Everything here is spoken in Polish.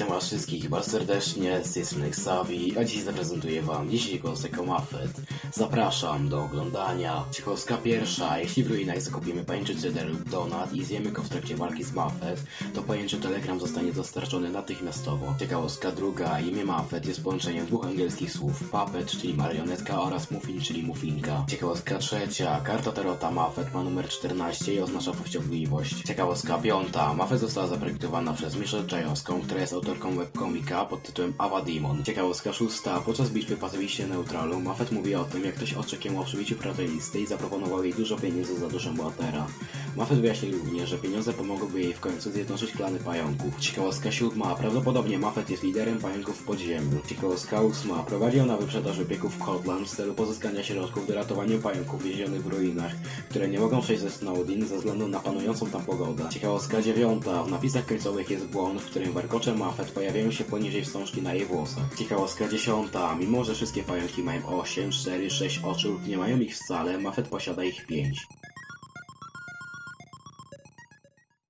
Witam was wszystkich bardzo serdecznie, z tej strony Xavi, a dziś zaprezentuję wam dzisiejszego Seko Muffet. Zapraszam do oglądania. Ciekawostka pierwsza, jeśli w ruinach zakupimy pajęczy ceder lub donat i zjemy go w trakcie walki z Muffet, to pajęczy telegram zostanie dostarczony natychmiastowo. Ciekawostka druga, imię Muffet jest połączeniem dwóch angielskich słów, puppet, czyli marionetka oraz muffin, czyli muffinka. Ciekawostka trzecia, karta tarota Muffet ma numer 14 i oznacza powściągliwość. Ciekawostka piąta, Muffet została zaprojektowana przez Michelle Czajowską, która jest autorką webkomika pod tytułem Ava Demon. Ciekawostka szósta, podczas bitwy pacyficznie neutralu Muffet mówi o tym, jak ktoś oczekiwał o przybiciu protelisty i zaproponował jej dużo pieniędzy za duszę bohatera. Muffet wyjaśnił również, że pieniądze pomogłyby jej w końcu zjednoczyć klany pająków. Ciekawostka siódma, prawdopodobnie Muffet jest liderem pająków w podziemiu. Ciekawostka ósma, prowadził na wyprzedaż wypieków w Hotland w celu pozyskania środków do ratowania pająków więzionych w ruinach, które nie mogą przejść ze Snowdin ze względu na panującą tam pogodę. Ciekawostka dziewiąta, w napisach końcowych jest błąd, w którym warkocze Muffet pojawiają się poniżej wstążki na jej włosach. Ciekawostka dziesiąta, mimo że wszystkie pająki mają 8, 4, 6 oczu lub nie mają ich wcale, Muffet posiada ich 5.